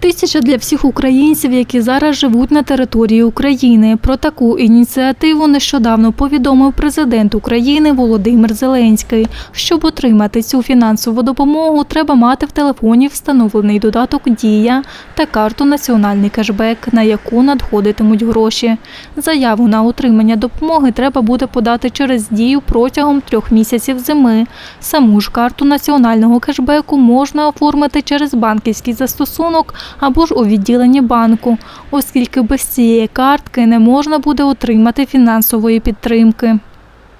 Тисяча для всіх українців, які зараз живуть на території України. Про таку ініціативу нещодавно повідомив президент України Володимир Зеленський. Щоб отримати цю фінансову допомогу, треба мати в телефоні встановлений додаток Дія та карту Національний кешбек, на яку надходитимуть гроші. Заяву на отримання допомоги треба буде подати через дію протягом трьох місяців зими. Саму ж карту національного кешбеку можна оформити через банківський застосунок або ж у відділенні банку, оскільки без цієї картки не можна буде отримати фінансової підтримки.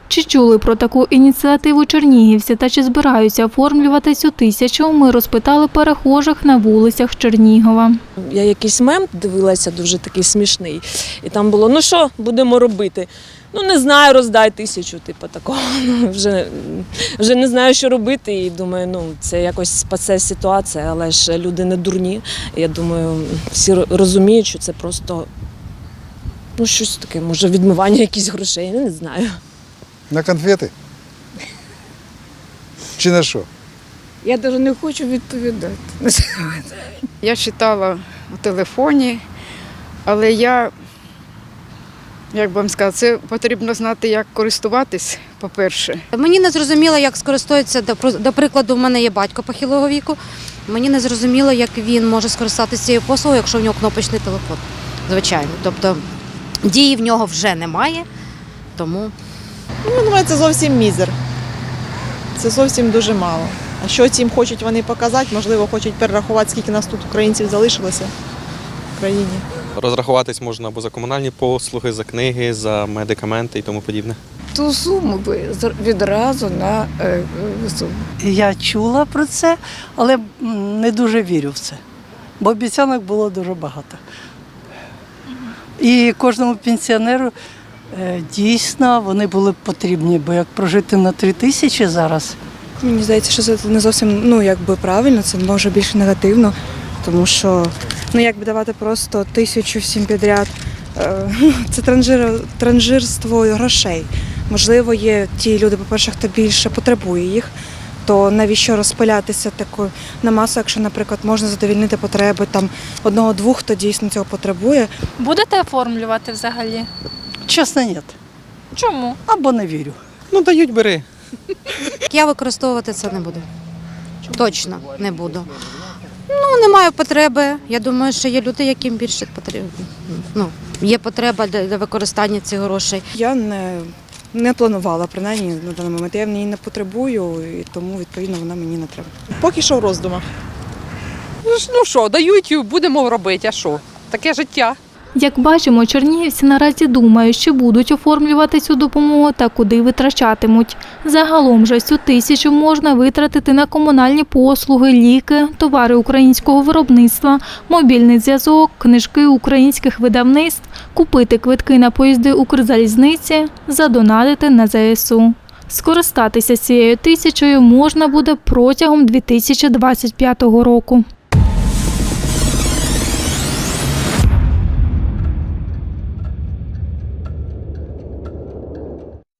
Чи чули про таку ініціативу чернігівці та чи збираються оформлювати цю тисячу, ми розпитали перехожих на вулицях Чернігова. Я якийсь мем дивилася, дуже такий смішний. І там було: ну що будемо робити? Ну не знаю, роздай тисячу, типу такого. Ну, Вже, вже не знаю, що робити. І думаю, ну це якось спасе ситуація, але ж люди не дурні. Я думаю, всі розуміють, що це просто ну, щось таке, може, відмивання якихось грошей, ну, не знаю. На конфети? Чи на що? Я навіть не хочу відповідати. Я читала у телефоні, але я, як би вам сказати, це потрібно знати, як користуватись, по-перше. Мені не зрозуміло, як скористується, до, прикладу, в мене є батько похилого віку. Мені не зрозуміло, як він може скористатися цією послугою, якщо в нього кнопочний телефон. Звичайно. Тобто дії в нього вже немає, тому Ну, думаю, це зовсім мізер. Це зовсім дуже мало. А що цим хочуть вони показати? Можливо, хочуть перерахувати, скільки нас тут українців залишилося в країні. Розрахуватись можна або за комунальні послуги, за книги, за медикаменти і тому подібне. Ту суму би відразу на е, суму. Я чула про це, але не дуже вірю в це, бо обіцянок було дуже багато. І кожному пенсіонеру е, дійсно вони були б потрібні, бо як прожити на три тисячі зараз, Мені здається, що це не зовсім ну якби правильно, це може більше негативно, тому що ну якби давати просто тисячу всім підряд. е, Це транжир, транжирство грошей. Можливо, є ті люди, по-перше, хто більше потребує їх. То навіщо розпилятися такою на масу, якщо, наприклад, можна задовільнити потреби там одного-двох, хто дійсно цього потребує. Будете оформлювати взагалі? чесно, ні. Чому? Або не вірю. Ну, дають бери. я використовувати це не буду. Точно не буду. Ну, немає потреби. Я думаю, що є люди, яким більше потрібно. Ну, є потреба для, використання цих грошей. Я не, не планувала, принаймні на даний момент. Я в ній не потребую, і тому відповідно вона мені не треба. Поки що в роздумах. Ну що, дають, будемо робити, а що? Таке життя. Як бачимо, чернігівці наразі думають, чи будуть оформлювати цю допомогу та куди витрачатимуть. Загалом же цю тисячу можна витратити на комунальні послуги, ліки, товари українського виробництва, мобільний зв'язок, книжки українських видавництв, купити квитки на поїзди Укрзалізниці, задонатити на ЗСУ. Скористатися цією тисячою можна буде протягом 2025 року.